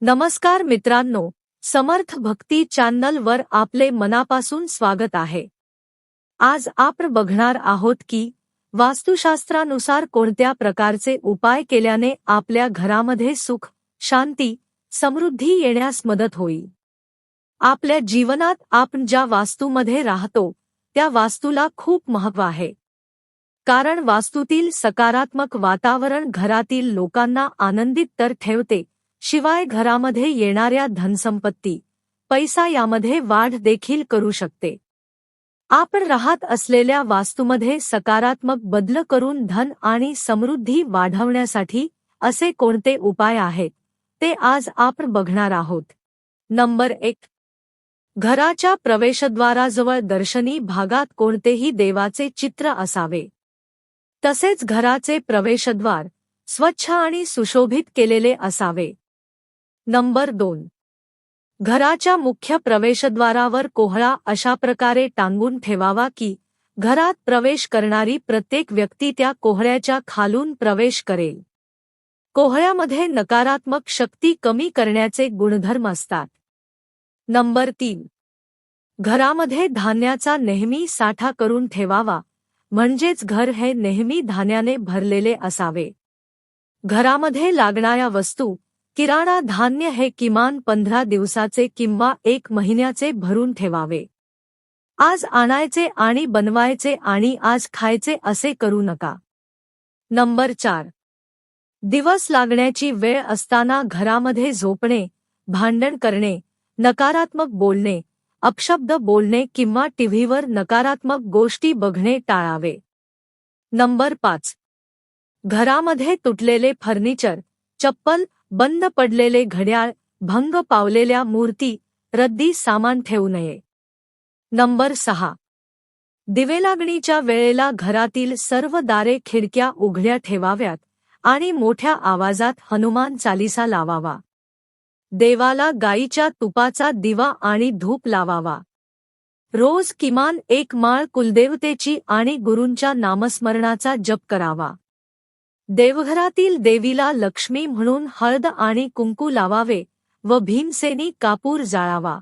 नमस्कार मित्रांनो समर्थ भक्ती चॅनलवर आपले मनापासून स्वागत आहे. आज आपण बघणार आहोत की वास्तुशास्त्रानुसार कोणत्या प्रकारचे उपाय केल्याने आपल्या घरामध्ये सुख शांती समृद्धी येण्यास मदत होईल? आपल्या जीवनात आपण ज्या वास्तूमध्ये राहतो त्या वास्तूला खूप महत्त्व आहे. कारण वास्तूतील सकारात्मक वातावरण घरातील लोकांना आनंदित तर ठेवते शिवाय घरामध्ये येणाऱ्या धनसंपत्ती पैसा यामध्ये वाढ देखील करू शकते. आपण राहत असलेल्या वास्तूमध्ये सकारात्मक बदल करून धन आणि समृद्धी वाढवण्यासाठी असे कोणते उपाय आहेत ते आज आपण बघणार आहोत. नंबर एक. घराच्या प्रवेशद्वाराजवळ दर्शनी भागात कोणतेही देवाचे चित्र असावे. तसेच घराचे प्रवेशद्वार स्वच्छ आणि सुशोभित केलेले असावे. नंबर दोन. घराच्या मुख्य प्रवेशद्वारावर कोहळा अशा प्रकारे टांगून ठेवावा की घरात प्रवेश करणारी प्रत्येक व्यक्ती त्या कोहळ्याच्या खालून प्रवेश करेल. कोहळ्यामध्ये नकारात्मक शक्ती कमी करण्याचे गुणधर्म असतात. नंबर तीन. घरामध्ये धान्याचा नेहमी साठा करून ठेवावा म्हणजेच घर हे नेहमी धान्याने भरलेले असावे. घरामध्ये लागणाऱ्या वस्तू किराणा धान्य हे किमान पंधरा दिवसाचे किंवा एक महिन्याचे भरून ठेवावे. आज आणायचे आणि बनवायचे आणि आज खायचे असे करू नका. नंबर चार. दिवस लागण्याची वेळ असताना घरामध्ये झोपणे भांडण करणे नकारात्मक बोलणे अपशब्द बोलणे किंवा टीव्हीवर नकारात्मक गोष्टी बघणे टाळावे. नंबर पाच. घरामध्ये तुटलेले फर्निचर चप्पल बंद पडलेले घड्याळ भंग पावलेल्या मूर्ती रद्दी सामान ठेवू नये. नंबर सहा. दिवेलागणीच्या वेळेला घरातील सर्व दारे खिडक्या उघड्या ठेवाव्यात आणि मोठ्या आवाजात हनुमान चालिसा लावावा. देवाला गाईच्या तुपाचा दिवा आणि धूप लावावा. रोज किमान एक माळ कुलदेवतेची आणि गुरूंच्या नामस्मरणाचा जप करावा. देवघरातील देवीला लक्ष्मी म्हणून हळद आणि कुंकू लावावे व भीमसेनी कापूर जाळावा.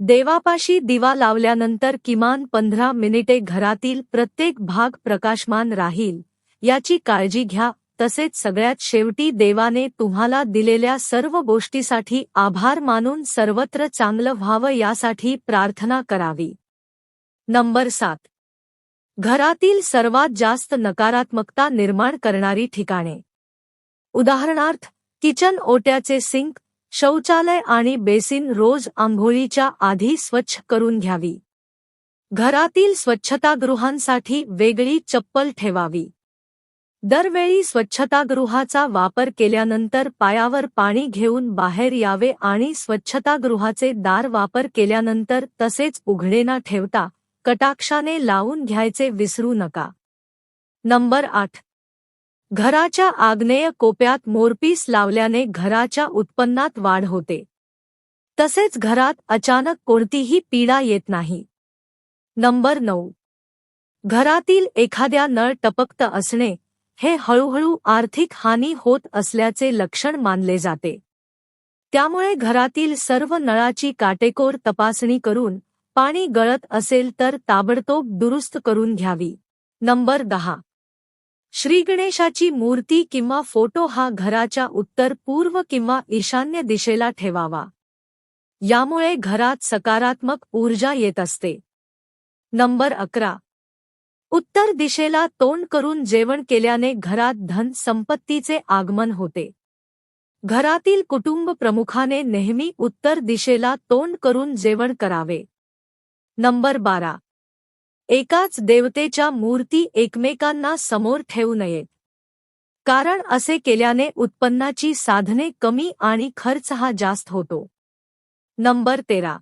देवापाशी दिवा लावल्यानंतर किमान पंधरा मिनिटे घरातील प्रत्येक भाग प्रकाशमान राहील. याची काळजी घ्या तसेच सगळ्यात शेवटी देवाने तुम्हाला दिलेल्या सर्व गोष्टीसाठी आभार मानून सर्वत्र चांगलं व्हावं यासाठी प्रार्थना करावी. नंबर सात. घरातील सर्वात जास्त नकारात्मकता निर्माण करणारी ठिकाणे. उदाहरणार्थ किचन ओट्याचे सिंक शौचालय आणि बेसिन रोज आंघोळीच्या आधी स्वच्छ करून घ्यावी. घरातील स्वच्छतागृहांसाठी वेगळी चप्पल ठेवावी. दरवेळी स्वच्छतागृहाचा वापर केल्यानंतर पायावर पाणी घेऊन बाहेर यावे आणि स्वच्छतागृहाचे दार वापर केल्यानंतर तसेच उघडे न ठेवता कटाक्षाने लावून घ्यायचे विसरू नका. नंबर आठ. घराच्या आग्नेय कोप्यात मोरपीस लावल्याने घराच्या उत्पन्नात वाढ होते. तसेच घरात अचानक कोणतीही पीडा येत नाही. नंबर नऊ. घरातील एखाद्या नळ टपकत असणे हे हळूहळू आर्थिक हानी होत असल्याचे लक्षण मानले जाते. त्यामुळे घरातील सर्व नळाची काटेकोर तपासणी करून पाणी गळत असेल तर ताबडतोब दुरुस्त करून घ्यावी. नंबर दहा. श्रीगणेशाची मूर्ती किंवा फोटो हा घराच्या उत्तर पूर्व किंवा ईशान्य दिशेला ठेवावा. यामुळे घरात सकारात्मक ऊर्जा येत असते. नंबर अकरा. उत्तर दिशेला तोंड करून जेवण केल्याने घरात धन संपत्तीचे आगमन होते. घरातील कुटुंब प्रमुखाने नेहमी उत्तर दिशेला तोंड करून जेवण करावे. नंबर बारा. एकाच देवतेच्या मूर्ती एकमेकांना समोर ठेवू नयेत. कारण असे केल्याने उत्पन्नाची साधने कमी आणि खर्च हा जास्त होतो. नंबर तेरा.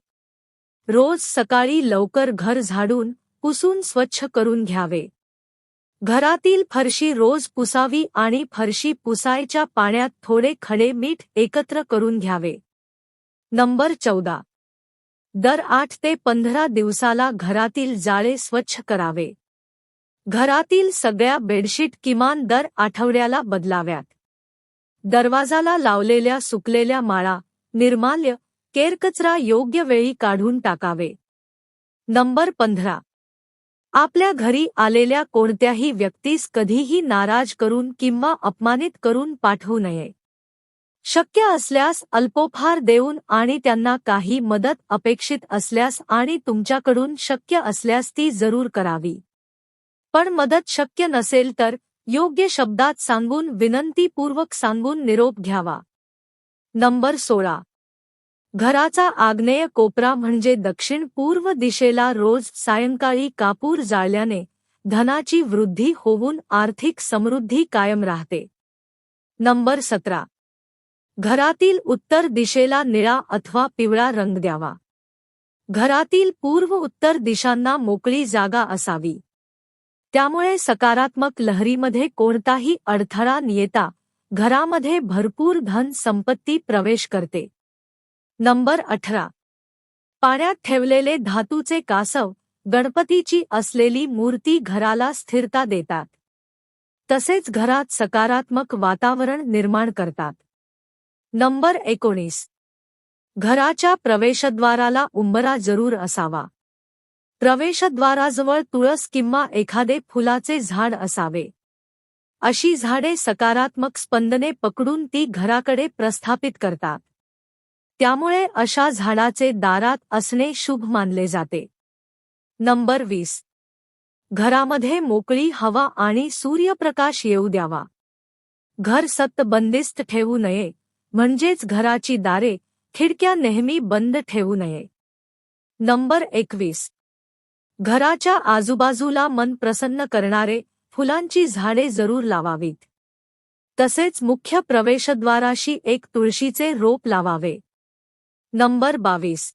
रोज सकाळी लवकर घर झाडून पुसून स्वच्छ करून घ्यावे. घरातील फरशी रोज पुसावी आणि फरशी पुसायच्या पाण्यात थोडे खडे मीठ एकत्र करून घ्यावे. नंबर चौदा. दर आठ ते पंधरा दिवसाला घरातील जाळे स्वच्छ करावे. घरातील सगळ्या बेडशीट किमान दर आठवड्याला बदलाव्यात. दरवाजाला लावलेल्या सुकलेल्या माळा निर्माल्य केरकचरा योग्य वेळी काढून टाकावे. नंबर पंधरा. आपल्या घरी आलेल्या कोणत्याही व्यक्तीस कधीही नाराज करून किंवा अपमानित करून पाठवू नये. शक्य असल्यास अल्पोफार देऊन आणि त्यांना काही मदत अपेक्षित असल्यास आणि तुमच्याकडून शक्य असल्यास ती जरूर करावी. पण मदत शक्य नसेल तर योग्य शब्दात सांगून विनंतीपूर्वक सांगून निरोप घ्यावा. नंबर सोळा. घराचा आग्नेय कोपरा म्हणजे दक्षिण पूर्व दिशेला रोज सायंकाळी कापूर जाळल्याने धनाची वृद्धी होऊन आर्थिक समृद्धी कायम राहते. नंबर सतरा. घरातील उत्तर दिशेला निळा अथवा पिवळा रंग द्यावा. घरातील पूर्व उत्तर दिशांना मोकळी जागा असावी. त्यामुळे सकारात्मक लहरीमध्ये कोणताही अडथळा येता घरामध्ये भरपूर धन संपत्ती प्रवेश करते. नंबर अठरा. पाण्यात ठेवलेले धातूचे कासव गणपतीची असलेली मूर्ती घराला स्थिरता देतात. तसेच घरात सकारात्मक वातावरण निर्माण करतात. नंबर एकोणीस. घराच्या प्रवेशद्वाराला उंबरा जरूर असावा. प्रवेशद्वाराजवळ तुळस किंवा एखादे फुलाचे झाड असावे. अशी झाडे सकारात्मक स्पंदने पकडून ती घराकडे प्रस्थापित करतात. त्यामुळे अशा झाडाचे दारात असणे शुभ मानले जाते. नंबर वीस. घरामध्ये मोकळी हवा आणि सूर्यप्रकाश येऊ द्यावा. घर सत्त बंदिस्त ठेवू नये. म्हणजेच घराची दारे खिडक्या नेहमी बंद ठेवू नये. नंबर एकवीस. घराच्या आजूबाजूला मन प्रसन्न करणारे फुलांची झाडे जरूर लावावीत. तसेच मुख्य प्रवेशद्वाराशी एक तुळशीचे रोप लावावे. नंबर बावीस.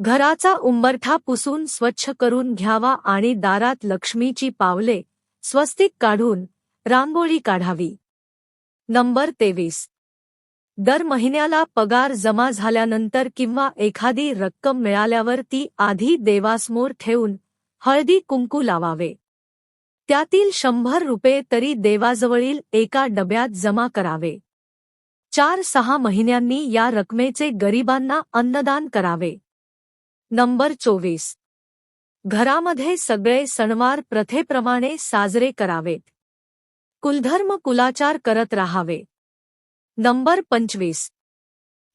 घराचा उंबरठा पुसून स्वच्छ करून घ्यावा आणि दारात लक्ष्मीची पावले स्वस्तिक काढून रांगोळी काढावी. नंबर तेवीस. दर महिन्याला पगार जमा झाल्यानंतर किंवा एखादी रक्कम मिळाल्यावर ती आधी देवासमोर ठेवून हळदी कुंकू लावावे. त्यातील शंभर रुपये तरी देवाजवळील एका डब्यात जमा करावे. चार सहा महिन्यांनी या रकमेचे गरिबांना अन्नदान करावे. नंबर चोवीस. घरामध्ये सगळे सणवार प्रथेप्रमाणे साजरे करावेत. कुलधर्म कुलाचार करत राहावे. नंबर पंचवीस.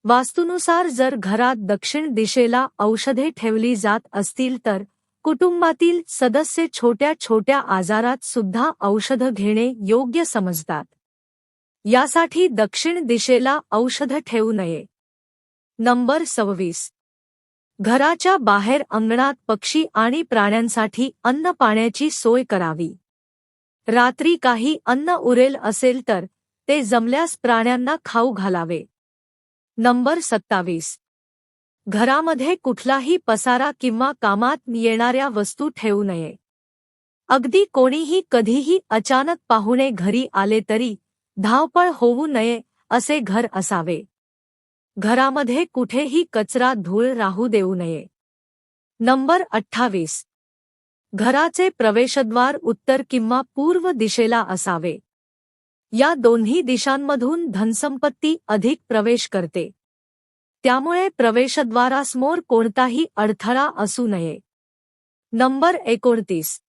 वास्तुनुसार जर घरात दक्षिण दिशेला औषधे ठेवली जात असतील तर कुटुंबातील सदस्य छोट्या छोट्या आजारात सुद्धा औषध घेणे योग्य समजतात. यासाठी दक्षिण दिशेला औषध ठेवू नये. नंबर सव्वीस. घराच्या बाहेर अंगणात पक्षी आणि प्राण्यांसाठी अन्न पाण्याची सोय करावी. रात्री काही अन्न उरेल असेल तर ते जमल्यास प्राण्यांना खाऊ घालावे. नंबर सत्तावीस. घरामध्ये कुठलाही पसारा किंवा कामात येणाऱ्या वस्तू ठेवू नये. अगदी कोणीही कधीही अचानक पाहुणे घरी आले तरी धावपळ होऊ नये असे घर असावे. घरामध्ये कुठेही कचरा धूळ राहू देऊ नये. नंबर अठ्ठावीस. घराचे प्रवेशद्वार उत्तर किंवा पूर्व दिशेला असावे. या दोन्ही दिशांमधून धनसंपत्ती अधिक प्रवेश करते. त्यामुळे प्रवेशद्वारासमोर कोणताही अडथळा असू नये. नंबर एकोणतीस.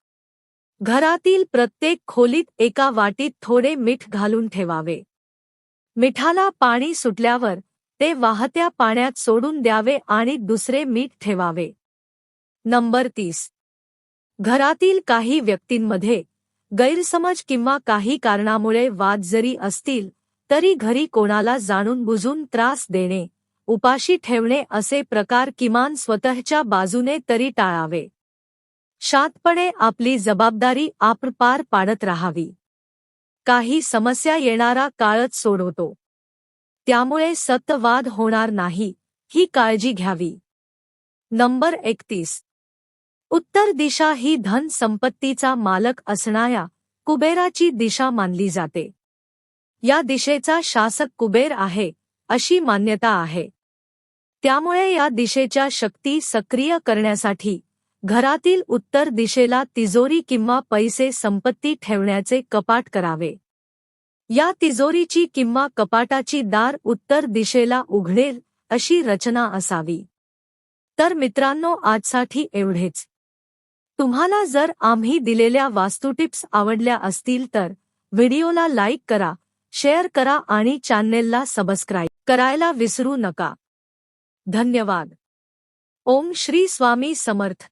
घरातील प्रत्येक खोलीत एका वाटीत थोडे मीठ घालून ठेवावे. मिठाला पाणी सुटल्यावर ते वाहत्या पाण्यात सोडून द्यावे आणि दुसरे मीठ ठेवावे. नंबर तीस. घरातील काही व्यक्तींमध्ये गैरसमज किंवा काही कारणामुळे वाद जरी असतील तरी घरी कोणाला जाणून बुजून त्रास देणे उपाशी ठेवणे असे प्रकार किमान स्वतःच्या बाजूने तरी टाळावे. शातपणे आपली जबाबदारी आप पार पाडत राहावी. काही समस्या येणारा काळच सोडवतो. त्यामुळे सत्तवाद होणार नाही ही काळजी घ्यावी. नंबर एकतीस. उत्तर दिशा ही धन संपत्तीचा मालक असणाऱ्या कुबेराची दिशा मानली जाते. या दिशेचा शासक कुबेर आहे अशी मान्यता आहे. त्यामुळे या दिशेच्या शक्ती सक्रिय करण्यासाठी घरातील उत्तर दिशेला तिजोरी किंवा पैसे संपत्ती ठेवण्याचे कपाट करावे. या तिजोरीची किंवा कपाटाची दार उत्तर दिशेला उघडेल अशी रचना असावी. तर मित्रांनो आजसाठी एवढेच. तुम्हाला जर आम्ही दिलेल्या वास्तुटिप्स आवडल्या असतील तर व्हिडिओला लाईक करा शेअर करा आणि चॅनेलला सबस्क्राईब करायला विसरू नका. धन्यवाद. ओम श्री स्वामी समर्थ.